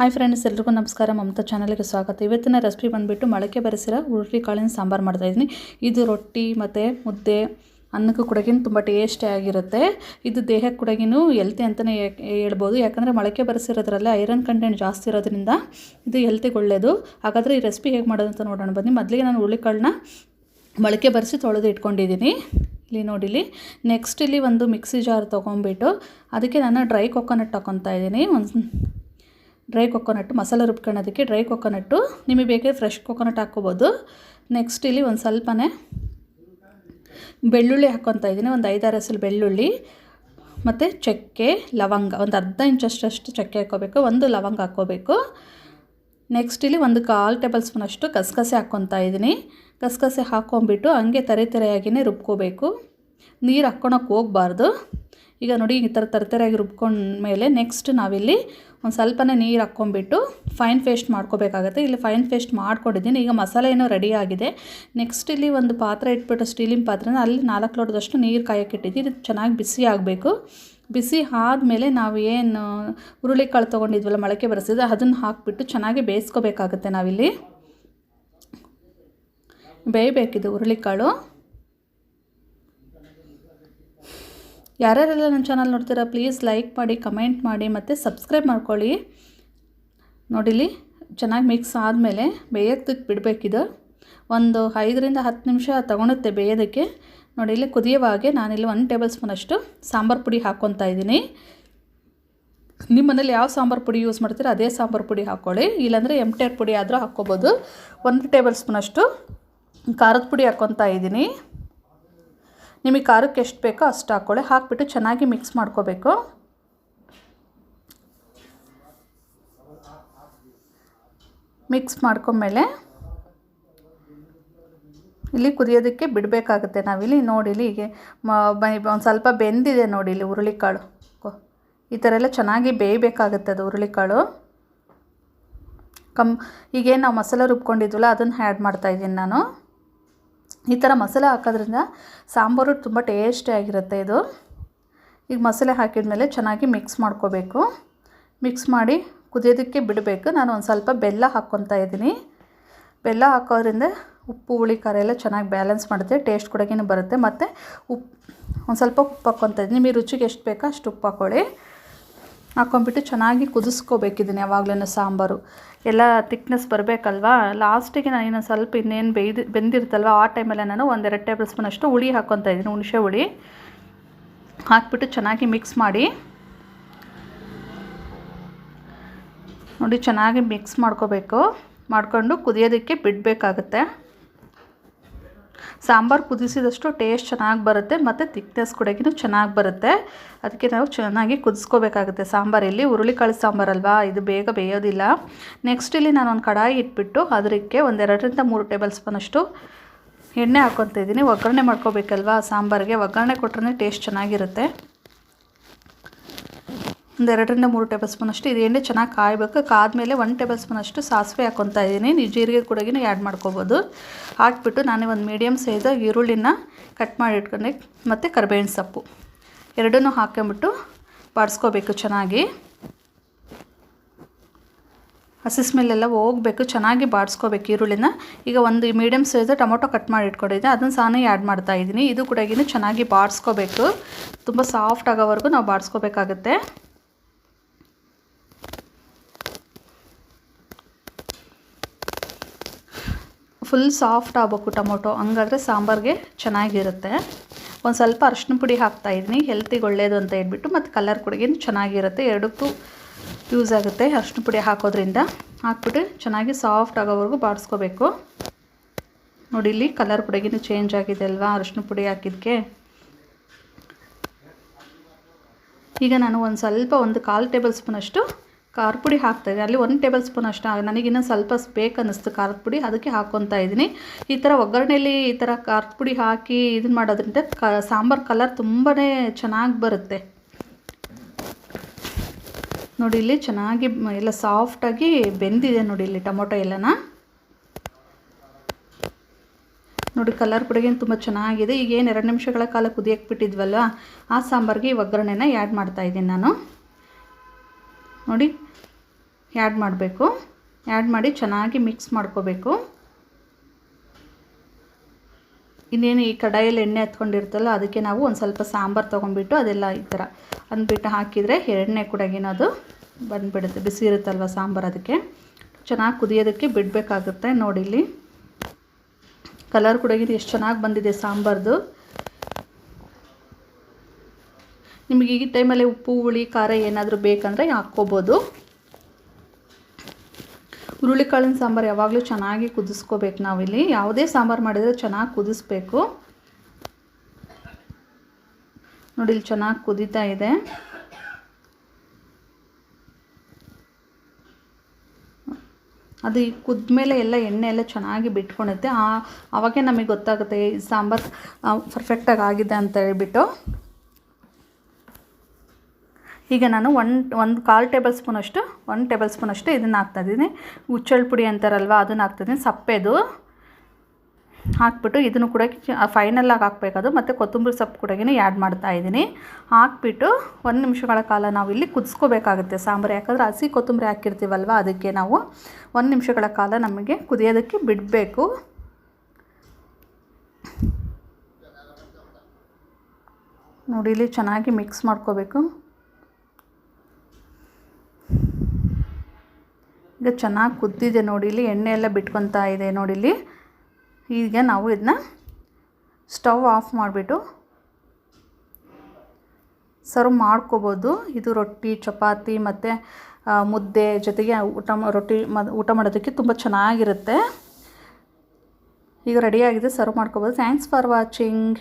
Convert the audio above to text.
Hi friends ಎಲ್ರಿಗೂ ನಮಸ್ಕಾರ. ಮಮತಾ ಚಾನಲ್ಗೆ ಸ್ವಾಗತ. ಇವತ್ತಿನ ರೆಸಿಪಿ ಬಂದುಬಿಟ್ಟು ಮೊಳಕೆ ಬರೆಸಿರೋ ಕಾಳಿನ ಸಾಂಬಾರು ಮಾಡ್ತಾಯಿದ್ದೀನಿ ಇದು ರೊಟ್ಟಿ ಮತ್ತು ಮುದ್ದೆ, ಅನ್ನಕ್ಕೂ ಕೂಡಗಿನ ತುಂಬ ಟೇಸ್ಟಿ ಆಗಿರುತ್ತೆ. ಇದು ದೇಹಕ್ಕೆ ಕೂಡಗಿನೂ ಎಲ್ತಿ ಅಂತಲೇ ಹೇಳ್ಬೋದು. ಯಾಕಂದರೆ ಮೊಳಕೆ ಬರೆಸಿರೋದ್ರಲ್ಲೇ ಐರನ್ ಕಂಟೆಂಟ್ ಜಾಸ್ತಿ ಇರೋದ್ರಿಂದ ಇದು ಎಲ್ತಿಗೆ ಒಳ್ಳೆಯದು ಹಾಗಾದರೆ ಈ ರೆಸಿಪಿ ಹೇಗೆ ಮಾಡೋದು ಅಂತ ನೋಡೋಣ. ಬನ್ನಿ. ಮೊದಲಿಗೆ ನಾನು ಹುರುಳಿಕಾಳನ್ನ ಮೊಳಕೆ ಬರೆಸಿ ತೊಳೆದು ಇಟ್ಕೊಂಡಿದ್ದೀನಿ. ಇಲ್ಲಿ ನೋಡಿಲಿ ನೆಕ್ಸ್ಟ್ ಇಲ್ಲಿ ಒಂದು ಮಿಕ್ಸಿ ಜಾರ್ ತೊಗೊಂಬಿಟ್ಟು ಅದಕ್ಕೆ ನಾನು ಡ್ರೈ ಕೊಕೊನಟ್ ತಗೊತಾ ಇದ್ದೀನಿ. ಒಂದು ಡ್ರೈ ಕೊಕೊನಟ್ಟು ಮಸಾಲೆ ರುಬ್ಕೊಳ್ಳೋದಕ್ಕೆ ಡ್ರೈ ಕೊಕೊನಟ್ಟು ನಿಮಗೆ ಬೇಕಾದ್ರೆ ಫ್ರೆಶ್ ಕೊಕೊನಟ್ ಹಾಕ್ಕೋಬೋದು. ನೆಕ್ಸ್ಟ್ ಇಲ್ಲಿ ಒಂದು ಸ್ವಲ್ಪನೇ ಬೆಳ್ಳುಳ್ಳಿ ಹಾಕ್ಕೊತಾ ಇದ್ದೀನಿ, ಒಂದು ಐದಾರು ಹೆಸರು ಬೆಳ್ಳುಳ್ಳಿ, ಮತ್ತು ಚಕ್ಕೆ, ಲವಂಗ, ಒಂದು ಅರ್ಧ ಇಂಚಷ್ಟು ಚಕ್ಕೆ ಹಾಕ್ಕೋಬೇಕು, ಒಂದು ಲವಂಗ ಹಾಕ್ಕೋಬೇಕು. ನೆಕ್ಸ್ಟ್ ಇಲ್ಲಿ ಒಂದು ಕಾಲು ಟೇಬಲ್ ಸ್ಪೂನಷ್ಟು ಗಸಗಸೆ ಹಾಕ್ಕೊತಾ ಇದ್ದೀನಿ. ಗಸಗಸೆ ಹಾಕ್ಕೊಂಬಿಟ್ಟು ಹಂಗೆ ತರೆ ತರೆಯಾಗಿಯೇ ರುಬ್ಕೋಬೇಕು. ನೀರು ಹಾಕ್ಕೊಳಕ್ಕೆ ಹೋಗಬಾರ್ದು. ಈಗ ನೋಡಿ ಈ ಥರ ತರತರೆಯಾಗಿ ರುಬ್ಕೊಂಡ್ಮೇಲೆ ನೆಕ್ಸ್ಟ್ ನಾವಿಲ್ಲಿ ಒಂದು ಸ್ವಲ್ಪನೇ ನೀರು ಹಾಕ್ಕೊಂಬಿಟ್ಟು ಫೈನ್ ಪೇಸ್ಟ್ ಮಾಡ್ಕೋಬೇಕಾಗತ್ತೆ. ಇಲ್ಲಿ ಫೈನ್ ಪೇಸ್ಟ್ ಮಾಡ್ಕೊಂಡಿದ್ದೀನಿ. ಈಗ ಮಸಾಲೆ ಏನೋ ರೆಡಿ ಆಗಿದೆ. ನೆಕ್ಸ್ಟ್ ಇಲ್ಲಿ ಒಂದು ಪಾತ್ರೆ ಇಟ್ಬಿಟ್ಟು ಸ್ಟೀಲಿನ ಪಾತ್ರೆನ ಅಲ್ಲಿ ನಾಲ್ಕು ಲೋಟದಷ್ಟು ನೀರು ಕಾಯಕ್ಕೆ ಇಟ್ಟಿದ್ದೀನಿ. ಇದು ಚೆನ್ನಾಗಿ ಬಿಸಿ ಆಗಬೇಕು. ಬಿಸಿ ಆದಮೇಲೆ ನಾವು ಏನು ಹುರುಳಿಕಾಳು ತೊಗೊಂಡಿದ್ವಲ್ಲ, ಮೊಳಕೆ ಬರೆಸಿದ್ರೆ ಅದನ್ನು ಹಾಕಿಬಿಟ್ಟು ಚೆನ್ನಾಗಿ ಬೇಯಿಸ್ಕೋಬೇಕಾಗುತ್ತೆ ನಾವಿಲ್ಲಿ. ಬೇಯಬೇಕಿದು ಹುರುಳಿಕಾಳು. ಯಾರ್ಯಾರೆಲ್ಲ ನನ್ನ ಚಾನಲ್ ನೋಡ್ತೀರಾ ಪ್ಲೀಸ್ ಲೈಕ್ ಮಾಡಿ ಕಮೆಂಟ್ ಮಾಡಿ ಮತ್ತು ಸಬ್ಸ್ಕ್ರೈಬ್ ಮಾಡ್ಕೊಳ್ಳಿ. ನೋಡಿಲಿ, ಚೆನ್ನಾಗಿ ಮಿಕ್ಸ್ ಆದಮೇಲೆ ಬೇಯೋದಕ್ಕೆ ಬಿಡಬೇಕಿದು. ಒಂದು ಐದರಿಂದ ಹತ್ತು ನಿಮಿಷ ತೊಗೊಳುತ್ತೆ ಬೇಯೋದಕ್ಕೆ. ನೋಡಿ ಇಲ್ಲಿ ಕುದಿಯೋವಾಗೆ ನಾನಿಲ್ಲಿ ಒಂದು ಟೇಬಲ್ ಸ್ಪೂನಷ್ಟು ಸಾಂಬಾರು ಪುಡಿ ಹಾಕ್ಕೊತಾ ಇದ್ದೀನಿ. ನಿಮ್ಮ ಮನೇಲಿ ಯಾವ ಸಾಂಬಾರು ಪುಡಿ ಯೂಸ್ ಮಾಡ್ತೀರೋ, ಅದೇ ಸಾಂಬಾರು ಪುಡಿ ಹಾಕ್ಕೊಳ್ಳಿ ಇಲ್ಲಾಂದರೆ ಟಿ ಪುಡಿ ಆದರೂ ಹಾಕ್ಕೋಬೋದು. ಒಂದು ಟೇಬಲ್ ಸ್ಪೂನಷ್ಟು ಖಾರದ ಪುಡಿ ಹಾಕ್ಕೊತಾ ಇದ್ದೀನಿ. ನಿಮಗೆ ಖಾರಕ್ಕೆ ಎಷ್ಟು ಬೇಕೋ ಅಷ್ಟು ಹಾಕ್ಕೊಳ್ಳಿ. ಹಾಕ್ಬಿಟ್ಟು ಚೆನ್ನಾಗಿ ಮಿಕ್ಸ್ ಮಾಡ್ಕೋಬೇಕು. ಮಿಕ್ಸ್ ಮಾಡ್ಕೊಂಡ್ಮೇಲೆ ಇಲ್ಲಿ ಕುದಿಯೋದಕ್ಕೆ ಬಿಡಬೇಕಾಗುತ್ತೆ ನಾವಿಲ್ಲಿ. ನೋಡಿಲಿ ಹೀಗೆ ಒಂದು ಸ್ವಲ್ಪ ಬೆಂದಿದೆ ನೋಡಿ ಇಲ್ಲಿ ಹುರುಳಿಕಾಳು. ಈ ಥರ ಎಲ್ಲ ಚೆನ್ನಾಗಿ ಬೇಯಬೇಕಾಗುತ್ತೆ ಅದು ಹುರುಳಿಕಾಳು. ಕಮ್, ಈಗೇನು ನಾವು ಮಸಾಲೆ ರುಬ್ಕೊಂಡಿದ್ವಲ್ಲ ಅದನ್ನು ಆ್ಯಡ್ ಮಾಡ್ತಾಯಿದ್ದೀನಿ ನಾನು. ಈ ಥರ ಮಸಾಲೆ ಹಾಕೋದ್ರಿಂದ ಸಾಂಬಾರು ತುಂಬ ಟೇಸ್ಟಿಯಾಗಿರುತ್ತೆ ಇದು. ಈಗ ಮಸಾಲೆ ಹಾಕಿದ್ಮೇಲೆ ಚೆನ್ನಾಗಿ ಮಿಕ್ಸ್ ಮಾಡ್ಕೋಬೇಕು. ಮಿಕ್ಸ್ ಮಾಡಿ ಕುದಿಯೋದಕ್ಕೆ ಬಿಡಬೇಕು. ನಾನು ಒಂದು ಸ್ವಲ್ಪ ಬೆಲ್ಲ ಹಾಕ್ಕೊತಾ ಇದ್ದೀನಿ. ಬೆಲ್ಲ ಹಾಕೋದ್ರಿಂದ ಉಪ್ಪು, ಹುಳಿ, ಖಾರ ಎಲ್ಲ ಚೆನ್ನಾಗಿ ಬ್ಯಾಲೆನ್ಸ್ ಮಾಡುತ್ತೆ. ಟೇಸ್ಟ್ ಕೊಡಗೇನೂ ಬರುತ್ತೆ. ಮತ್ತು ಉಪ್ಪು ಒಂದು ಸ್ವಲ್ಪ ಉಪ್ಪು ಹಾಕ್ಕೊತಾ ಇದ್ದೀನಿ. ನಿಮಗೆ ರುಚಿಗೆ ಎಷ್ಟು ಬೇಕೋ ಅಷ್ಟು ಉಪ್ಪು ಹಾಕ್ಕೊಳ್ಳಿ ಹಾಕ್ಕೊಂಬಿಟ್ಟು ಚೆನ್ನಾಗಿ ಕುದಿಸ್ಕೋಬೇಕಿದ್ದೀನಿ ಯಾವಾಗಲೂ ಸಾಂಬಾರು. ಎಲ್ಲ ತಿಕ್ನೆಸ್ ಬರಬೇಕಲ್ವಾ? ಲಾಸ್ಟಿಗೆ ನಾನು ಇನ್ನೊಂದು ಸ್ವಲ್ಪ ಇನ್ನೇನು ಬೇಯ್ದು ಬೆಂದಿರುತ್ತಲ್ವ ಆ ಟೈಮಲ್ಲೇ ನಾನು ಒಂದೆರಡು ಟೇಬಲ್ ಸ್ಪೂನ್ ಅಷ್ಟು ಹುಳಿ ಹಾಕ್ಕೊತಾ ಇದ್ದೀನಿ, ಹುಣಸೆ ಹುಳಿ. ಹಾಕ್ಬಿಟ್ಟು ಚೆನ್ನಾಗಿ ಮಿಕ್ಸ್ ಮಾಡಿ. ನೋಡಿ, ಚೆನ್ನಾಗಿ ಮಿಕ್ಸ್ ಮಾಡ್ಕೋಬೇಕು. ಮಾಡಿಕೊಂಡು ಕುದಿಯೋದಕ್ಕೆ ಬಿಡಬೇಕಾಗತ್ತೆ. ಸಾಂಬಾರು ಕುದಿಸಿದಷ್ಟು ಟೇಸ್ಟ್ ಚೆನ್ನಾಗಿ ಬರುತ್ತೆ, ಮತ್ತು ತಿಕ್ನೆಸ್ ಕೊಡೋಕ್ಕೂ ಚೆನ್ನಾಗಿ ಬರುತ್ತೆ. ಅದಕ್ಕೆ ನಾವು ಚೆನ್ನಾಗಿ ಕುದಿಸ್ಕೋಬೇಕಾಗುತ್ತೆ ಸಾಂಬಾರಲ್ಲಿ ಹುರುಳಿಕಾಳು ಸಾಂಬಾರಲ್ವಾ ಇದು ಬೇಗ ಬೇಯೋದಿಲ್ಲ. ನೆಕ್ಸ್ಟ್ ಇಲ್ಲಿ ನಾನು ಒಂದು ಕಡಾಯಿ ಇಟ್ಬಿಟ್ಟು ಅದಕ್ಕೆ ಒಂದೆರಡರಿಂದ ಮೂರು ಟೇಬಲ್ ಸ್ಪೂನಷ್ಟು ಎಣ್ಣೆ ಹಾಕ್ಕೊತಿದ್ದೀನಿ ಒಗ್ಗರಣೆ ಮಾಡ್ಕೋಬೇಕಲ್ವಾ ಸಾಂಬಾರಿಗೆ? ಒಗ್ಗರಣೆ ಕೊಟ್ರೆ ಟೇಸ್ಟ್ ಚೆನ್ನಾಗಿರುತ್ತೆ. ಒಂದು ಎರಡರಿಂದ ಮೂರು ಟೇಬಲ್ ಸ್ಪೂನ್ ಅಷ್ಟು ಇದು. ಎಣ್ಣೆ ಚೆನ್ನಾಗಿ ಕಾಯಬೇಕು. ಕಾದ್ಮೇಲೆ ಒಂದು ಟೇಬಲ್ ಸ್ಪೂನ್ ಅಷ್ಟು ಸಾಸಿವೆ ಹಾಕ್ಕೊತಾ ಇದ್ದೀನಿ. ನೀವು ಜೀರಿಗೆ ಕೂಡ ಆ್ಯಡ್ ಮಾಡ್ಕೋಬೋದು. ಹಾಕ್ಬಿಟ್ಟು ನಾನೇ ಒಂದು ಮೀಡಿಯಮ್ ಸೈಜ್ ಈರುಳ್ಳಿನ ಕಟ್ ಮಾಡಿ ಇಟ್ಕೊಂಡೆ. ಮತ್ತು ಕರ್ಬೇವಿನ ಸೊಪ್ಪು. ಎರಡನ್ನೂ ಹಾಕೊಂಬಿಟ್ಟು ಬಾಡಿಸ್ಕೋಬೇಕು ಚೆನ್ನಾಗಿ. ಹಸಿ ಸ್ಮೆಲ್ಲೆಲ್ಲ ಹೋಗಬೇಕು. ಚೆನ್ನಾಗಿ ಬಾಡಿಸ್ಕೋಬೇಕು ಈರುಳ್ಳಿನ. ಈಗ ಒಂದು ಮೀಡಿಯಮ್ ಸೈಜ್ ಟೊಮೊಟೊ ಕಟ್ ಮಾಡಿ ಇಟ್ಕೊಂಡಿದ್ದೆ. ಅದನ್ನು ಸಹ ಆ್ಯಡ್ ಮಾಡ್ತಾ ಇದ್ದೀನಿ. ಇದು ಕೂಡ ಚೆನ್ನಾಗಿ ಬಾಡಿಸ್ಕೋಬೇಕು ತುಂಬ ಸಾಫ್ಟ್ ಆಗೋವರೆಗೂ ನಾವು ಬಾಡಿಸ್ಕೋಬೇಕಾಗತ್ತೆ ಫುಲ್ ಸಾಫ್ಟ್ ಆಗಬೇಕು ಟೊಮೊಟೊ ಹಂಗಾದ್ರೆ ಸಾಂಬಾರಿಗೆ ಚೆನ್ನಾಗಿರುತ್ತೆ. ಒಂದು ಸ್ವಲ್ಪ ಅರಶಿನ ಪುಡಿ ಹಾಕ್ತಾಯಿದ್ದೀನಿ ಹೆಲ್ತಿಗೆ ಒಳ್ಳೆಯದು ಅಂತ ಹೇಳ್ಬಿಟ್ಟು ಮತ್ತು ಕಲರ್ ಕೂಡ ಚೆನ್ನಾಗಿರುತ್ತೆ. ಎರಡಕ್ಕೂ ಯೂಸ್ ಆಗುತ್ತೆ ಅರಶಿನ ಪುಡಿ ಹಾಕೋದ್ರಿಂದ. ಹಾಕ್ಬಿಟ್ಟು ಚೆನ್ನಾಗಿ ಸಾಫ್ಟ್ ಆಗೋವರೆಗೂ ಬಾಡಿಸ್ಕೋಬೇಕು ನೋಡಿ, ಇಲ್ಲಿ ಕಲರ್ ಪುಡಿಗಿನೂ ಚೇಂಜ್ ಆಗಿದೆ ಅಲ್ವಾ? ಅರಶಿನ ಪುಡಿ ಹಾಕಿದ್ಕೆ. ಈಗ ನಾನು ಒಂದು ಸ್ವಲ್ಪ, ಒಂದು ಕಾಲು ಟೇಬಲ್ ಸ್ಪೂನಷ್ಟು ಖಾರ ಪುಡಿ ಹಾಕ್ತಾಯಿದ್ದೀನಿ ಅಲ್ಲಿ ಒಂದು ಟೇಬಲ್ ಸ್ಪೂನ್ ಅಷ್ಟು ನನಗಿನ್ನೂ ಸ್ವಲ್ಪ ಬೇಕು ಅನ್ನಿಸ್ತು ಖಾರದ ಪುಡಿ, ಅದಕ್ಕೆ ಹಾಕ್ಕೊತಾ ಇದ್ದೀನಿ. ಈ ಥರ ಒಗ್ಗರಣೆಯಲ್ಲಿ ಈ ಥರ ಖಾರದ ಪುಡಿ ಹಾಕಿ ಇದನ್ನ ಮಾಡೋದ್ರಿಂದ ಕ, ಸಾಂಬಾರು ಕಲರ್ ತುಂಬಾ ಚೆನ್ನಾಗಿ ಬರುತ್ತೆ. ನೋಡಿ, ಇಲ್ಲಿ ಚೆನ್ನಾಗಿ ಎಲ್ಲ ಸಾಫ್ಟಾಗಿ ಬೆಂದಿದೆ ನೋಡಿ ಇಲ್ಲಿ ಟೊಮೊಟೊ ಎಲ್ಲನ. ನೋಡಿ, ಕಲರ್ ಪುಡಿಗೇನು ತುಂಬ ಚೆನ್ನಾಗಿದೆ. ಈಗ ಏನು, ಎರಡು ನಿಮಿಷಗಳ ಕಾಲ ಕುದಿಯಕ್ಕೆ ಬಿಟ್ಟಿದ್ವಲ್ವ? ಆ ಸಾಂಬಾರಿಗೆ ಈ ಒಗ್ಗರಣೆನ ಆ್ಯಡ್ ಮಾಡ್ತಾಯಿದ್ದೀನಿ ನಾನು. ನೋಡಿ ಆ್ಯಡ್ ಮಾಡಬೇಕು. ಆ್ಯಡ್ ಮಾಡಿ ಚೆನ್ನಾಗಿ ಮಿಕ್ಸ್ ಮಾಡ್ಕೋಬೇಕು. ಇನ್ನೇನು ಈ ಕಡಾಯಲ್ಲಿ ಎಣ್ಣೆ ಹತ್ಕೊಂಡಿರ್ತಲ್ಲ ಅದಕ್ಕೆ ನಾವು ಒಂದು ಸ್ವಲ್ಪ ಸಾಂಬಾರು ತೊಗೊಂಡ್ಬಿಟ್ಟು ಅದೆಲ್ಲ ಈ ಥರ ಅಂದ್ಬಿಟ್ಟು ಹಾಕಿದರೆ ಎಣ್ಣೆ ಕೂಡ ಅದು ಬಂದುಬಿಡುತ್ತೆ, ಬಿಸಿ ಇರುತ್ತಲ್ವ ಸಾಂಬಾರು ಅದಕ್ಕೆ. ಚೆನ್ನಾಗಿ ಕುದಿಯೋದಕ್ಕೆ ಬಿಡಬೇಕಾಗುತ್ತೆ ನೋಡಿ ಕಲರ್ ಕೂಡ ಎಷ್ಟು ಚೆನ್ನಾಗಿ ಬಂದಿದೆ ಸಾಂಬಾರ್ದು. ನಿಮಗೆ ಈ ಟೈಮಲ್ಲಿ ಉಪ್ಪು, ಹುಳಿ, ಖಾರ ಏನಾದರೂ ಬೇಕಂದರೆ ಹಾಕ್ಕೋಬೋದು. ಹುರುಳಿಕಾಳಿನ ಸಾಂಬಾರು ಯಾವಾಗಲೂ ಚೆನ್ನಾಗಿ ಕುದಿಸ್ಕೋಬೇಕು ನಾವಿಲ್ಲಿ. ಯಾವುದೇ ಸಾಂಬಾರು ಮಾಡಿದರೆ ಚೆನ್ನಾಗಿ ಕುದಿಸ್ಬೇಕು. ನೋಡಿ, ಇಲ್ಲಿ ಚೆನ್ನಾಗಿ ಕುದೀತಾ ಇದೆ. ಅದು ಈ ಕುದ್ಮೇಲೆ ಎಲ್ಲ ಎಣ್ಣೆ ಎಲ್ಲ ಚೆನ್ನಾಗಿ ಬಿಟ್ಕೊಳುತ್ತೆ ಆ ಆವಾಗೇ ನಮಗೆ ಗೊತ್ತಾಗುತ್ತೆ ಈ ಸಾಂಬಾರು ಪರ್ಫೆಕ್ಟಾಗಿ ಆಗಿದೆ ಅಂತ ಹೇಳ್ಬಿಟ್ಟು. ಈಗ ನಾನು ಒನ್, ಒಂದು ಕಾಲು ಟೇಬಲ್ ಸ್ಪೂನ್ ಅಷ್ಟು, ಒಂದು ಟೇಬಲ್ ಸ್ಪೂನ್ ಅಷ್ಟು ಇದನ್ನು ಹಾಕ್ತಾಯಿದ್ದೀನಿ ಹುಚ್ಚಳ ಪುಡಿ ಅಂತಾರಲ್ವ, ಅದನ್ನು ಹಾಕ್ತಾಯಿದ್ದೀನಿ ಸಪ್ಪೆದು ಹಾಕ್ಬಿಟ್ಟು ಇದನ್ನು ಕೂಡ ಫೈನಲಾಗಿ ಹಾಕ್ಬೇಕದು ಮತ್ತು ಕೊತ್ತಂಬರಿ ಸೊಪ್ಪು ಕೂಡ ಆ್ಯಡ್ ಮಾಡ್ತಾ ಇದ್ದೀನಿ. ಹಾಕ್ಬಿಟ್ಟು ಒಂದು ನಿಮಿಷಗಳ ಕಾಲ ನಾವು ಇಲ್ಲಿ ಕುದಿಸ್ಕೋಬೇಕಾಗುತ್ತೆ ಸಾಂಬಾರು. ಯಾಕಂದರೆ ಹಸಿ ಕೊತ್ತಂಬರಿ ಹಾಕಿರ್ತೀವಲ್ವ, ಅದಕ್ಕೆ ನಾವು ಒಂದು ನಿಮಿಷಗಳ ಕಾಲ ನಮಗೆ ಕುದಿಯೋದಕ್ಕೆ ಬಿಡಬೇಕು. ನೋಡಿ, ಇಲ್ಲಿ ಚೆನ್ನಾಗಿ ಮಿಕ್ಸ್ ಮಾಡ್ಕೋಬೇಕು. ಈಗ ಚೆನ್ನಾಗಿ ಕುದ್ದಿದೆ ನೋಡಿ ಇಲ್ಲಿ ಎಣ್ಣೆ ಎಲ್ಲ ಬಿಟ್ಕೊತಾ ಇದೆ ನೋಡಿ ಇಲ್ಲಿ. ಈಗ ನಾವು ಇದನ್ನ ಸ್ಟವ್ ಆಫ್ ಮಾಡಿಬಿಟ್ಟು ಸರ್ವ್ ಮಾಡ್ಕೋಬೋದು. ಇದು ರೊಟ್ಟಿ, ಚಪಾತಿ ಮತ್ತು ಮುದ್ದೆ ಜೊತೆಗೆ ಊಟ ರೊಟ್ಟಿ ಊಟ ಮಾಡೋದಕ್ಕೆ ತುಂಬ ಚೆನ್ನಾಗಿರುತ್ತೆ. ಈಗ ರೆಡಿಯಾಗಿದೆ ಸರ್ವ್ ಮಾಡ್ಕೋಬೋದು. Thanks for watching